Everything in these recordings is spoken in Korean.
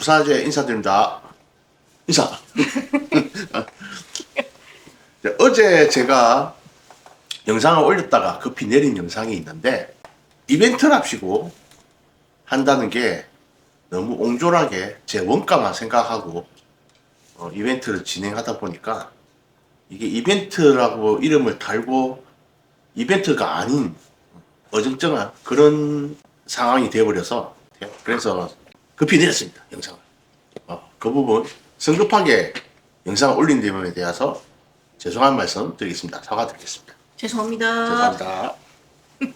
부산제 인사드립니다. 인사. 자, 어제 제가 영상을 올렸다가 급히 내린 영상이 있는데 이벤트랍시고 한다는 게 너무 옹졸하게 제 원가만 생각하고 어, 이벤트를 진행하다 보니까 이게 이벤트라고 이름을 달고 이벤트가 아닌 어정쩡한 그런 상황이 되어버려서 그래서 급히 내렸습니다 영상을. 어, 그 부분 성급하게 영상을 올린 점에 대해서 죄송한 말씀 드리겠습니다. 사과드리겠습니다. 죄송합니다. 죄송합니다.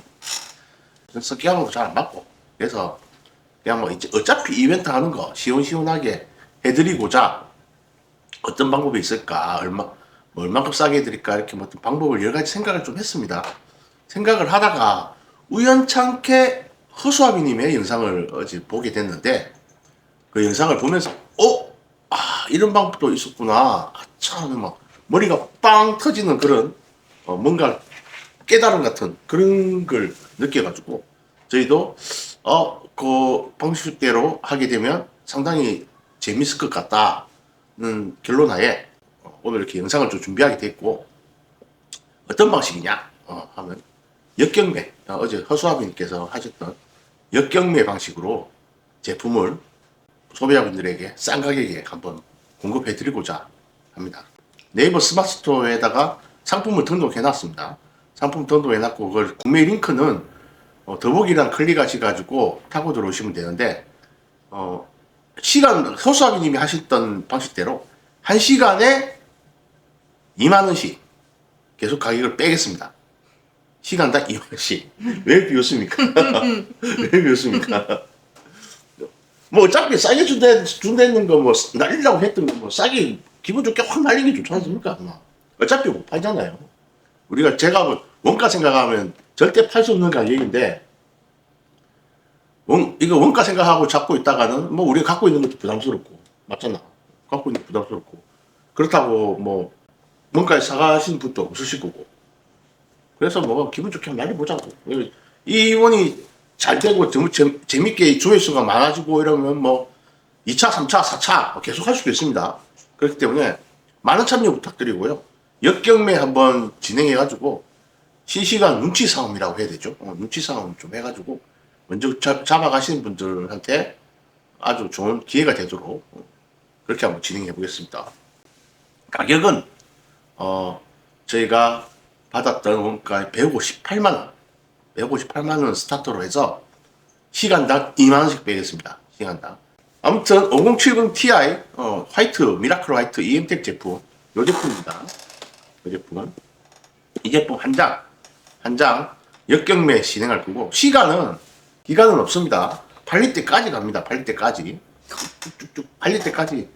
그래서 기왕도 잘안 맞고 그래서 그냥 뭐 이제 어차피 이벤트 하는 거 시원시원하게 해드리고자 어떤 방법이 있을까 얼마 뭐 얼마큼 싸게 해드릴까 이렇게 뭐 어떤 방법을 여러 가지 생각을 좀 했습니다. 생각을 하다가 우연찮게 허수아비님의 영상을 어제 보게 됐는데 그 영상을 보면서 어? 아 이런 방법도 있었구나 아참 막 머리가 빵 터지는 그런 어, 뭔가 깨달음 같은 그런 걸 느껴가지고 저희도 어그 방식대로 하게 되면 상당히 재밌을 것 같다는 결론하에 어, 오늘 이렇게 영상을 좀 준비하게 됐고 어떤 방식이냐 어, 하면 역경매 어, 어제 허수아비님께서 하셨던 역경매 방식으로 제품을 소비자분들에게 싼 가격에 한번 공급해 드리고자 합니다. 네이버 스마트 스토어에다가 상품을 등록해 놨습니다. 상품 등록해 놨고 그걸 구매 링크는 어, 더보기란 클릭하셔가지고 타고 들어오시면 되는데 어, 시간 허수아비님이 하셨던 방식대로 한 시간에 2만 원씩 계속 가격을 빼겠습니다. 시간당 2만 원씩 왜 비웃습니까? 왜 비웃습니까? 뭐 어차피 싸게 준다, 준다는 거 뭐 날리려고 했던 거 뭐 싸게 기분 좋게 확 날리는 게 좋지 않습니까? 뭐. 어차피 못 팔잖아요. 우리가 제가 뭐 원가 생각하면 절대 팔 수 없는 가격인데 원, 이거 원가 생각하고 잡고 있다가는 뭐 우리가 갖고 있는 것도 부담스럽고 맞잖아. 갖고 있는 게 부담스럽고 그렇다고 뭐 원가에 사가신 분도 없으실 거고 그래서 뭐 기분 좋게 한번 날려보자고 이 이원이 잘 되고 너무 재, 재밌게 조회수가 많아지고 이러면 뭐 2차, 3차, 4차 계속 할 수도 있습니다. 그렇기 때문에 많은 참여 부탁드리고요. 역경매 한번 진행해가지고 실시간 눈치 싸움이라고 해야 되죠. 어, 눈치 싸움 좀 해가지고 먼저 잡, 잡아가시는 분들한테 아주 좋은 기회가 되도록 어, 그렇게 한번 진행해 보겠습니다. 가격은 어 저희가 받았던 원가의 158만 원, 158만 원 스타트로 해서 시간당 2만 원씩 빼겠습니다. 시간당. 아무튼 5070 Ti 어, 화이트 미라클 화이트 EM텍 제품 이 제품입니다. 이 제품은 이 제품 한 장, 한 장 역경매 진행할 거고 시간은 기간은 없습니다. 팔릴 때까지 갑니다. 팔릴 때까지 쭉쭉쭉 팔릴 때까지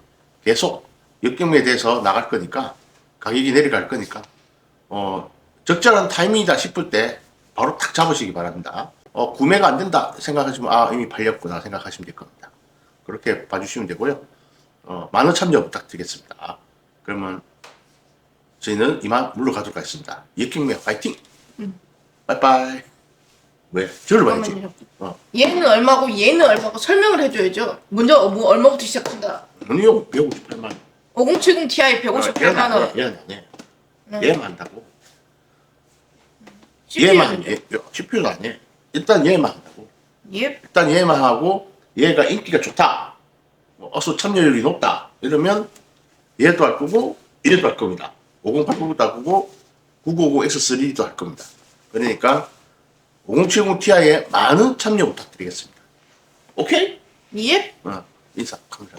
계속 역경매에 대해서 나갈 거니까 가격이 내려갈 거니까 어 적절한 타이밍이다 싶을 때 바로 탁 잡으시기 바랍니다. 어 구매가 안 된다 생각하시면 아 이미 팔렸구나 생각하시면 될 겁니다. 그렇게 봐주시면 되고요. 어 많은 참여 부탁드리겠습니다. 그러면 저희는 이만 물러가도록 하겠습니다. 역경매 파이팅! 빠이빠이. 왜? 저를 봐야지. 어. 얘는 얼마고 얘는 얼마고 설명을 해줘야죠. 먼저 어, 뭐 얼마부터 시작한다. 아니요, 158만 원. 5070 Ti 158만 원. 얘는 안 해. 네. 얘만 한다고. 얘만? 해. CPU도 안 해. 일단 얘만 한다고. 예. 일단 얘만 하고 얘가 인기가 좋다. 뭐 어서 참여율이 높다. 이러면 얘도 할 거고 얘도 할 겁니다. 5080도 할 거고 950X3도 할 겁니다. 그러니까 5070 Ti에 많은 참여 부탁드리겠습니다. 오케이? 예. 어, 인사 카메라.